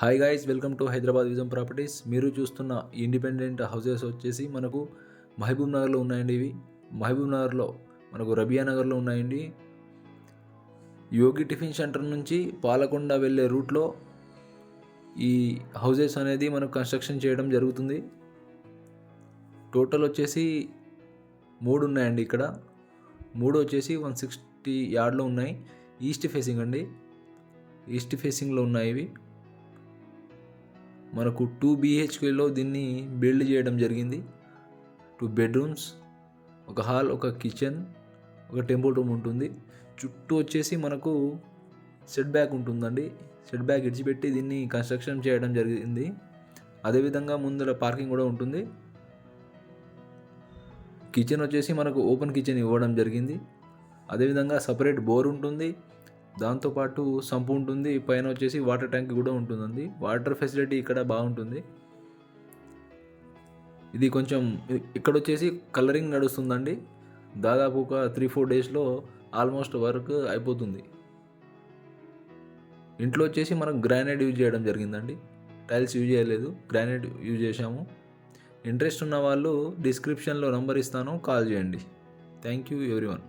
Hi guys welcome to Hyderabad vision properties మీరు చూస్తున్న independent houses వచ్చేసి మనకు మహబూబ్ నగర్లో ఉన్నాయండి ఇవి. మహబూబ్ నగర్లో మనకు రబియా నగర్లో ఉన్నాయండి. యోగి టిఫిన్ సెంటర్ నుంచి పాలకొండ వెళ్ళే రూట్లో ఈ హౌసెస్ అనేది మనకు కన్స్ట్రక్షన్ చేయడం జరుగుతుంది. టోటల్ వచ్చేసి మూడు ఉన్నాయండి ఇక్కడ. మూడు వచ్చేసి వన్ సిక్స్టీ యార్డ్లో ఉన్నాయి. ఈస్ట్ ఫేసింగ్ అండి. ఈస్ట్ ఫేసింగ్లో ఉన్నాయి ఇవి. మనకు టూ బీహెచ్కేలో దీన్ని బిల్డ్ చేయడం జరిగింది. టూ బెడ్రూమ్స్ ఒక హాల్ ఒక కిచెన్ ఒక టెంపుల్ రూమ్ ఉంటుంది. చుట్టూ వచ్చేసి మనకు సెట్ బ్యాక్ ఉంటుందండి. సెట్ బ్యాక్ ఇడిచిపెట్టి దీన్ని కన్స్ట్రక్షన్ చేయడం జరిగింది. అదేవిధంగా ముందర పార్కింగ్ కూడా ఉంటుంది. కిచెన్ వచ్చేసి మనకు ఓపెన్ కిచెన్ ఇవ్వడం జరిగింది. అదేవిధంగా సపరేట్ బోర్ ఉంటుంది. దాంతోపాటు సంపు ఉంటుంది పైన వచ్చేసి వాటర్ ట్యాంక్ కూడా ఉంటుందండి. వాటర్ ఫెసిలిటీ ఇక్కడ బాగుంటుంది. ఇది కొంచెం ఇక్కడ వచ్చేసి కలరింగ్ నడుస్తుందండి. దాదాపు ఒక త్రీ ఫోర్ డేస్లో ఆల్మోస్ట్ వర్క్ అయిపోతుంది. ఇంట్లో వచ్చేసి మనం గ్రానైట్ యూజ్ చేయడం జరిగిందండి. టైల్స్ యూజ్ చేయలేదు గ్రానైట్ యూజ్ చేశాము. ఇంట్రెస్ట్ ఉన్న వాళ్ళు డిస్క్రిప్షన్లో నంబర్ ఇస్తాను కాల్ చేయండి. Thank you everyone.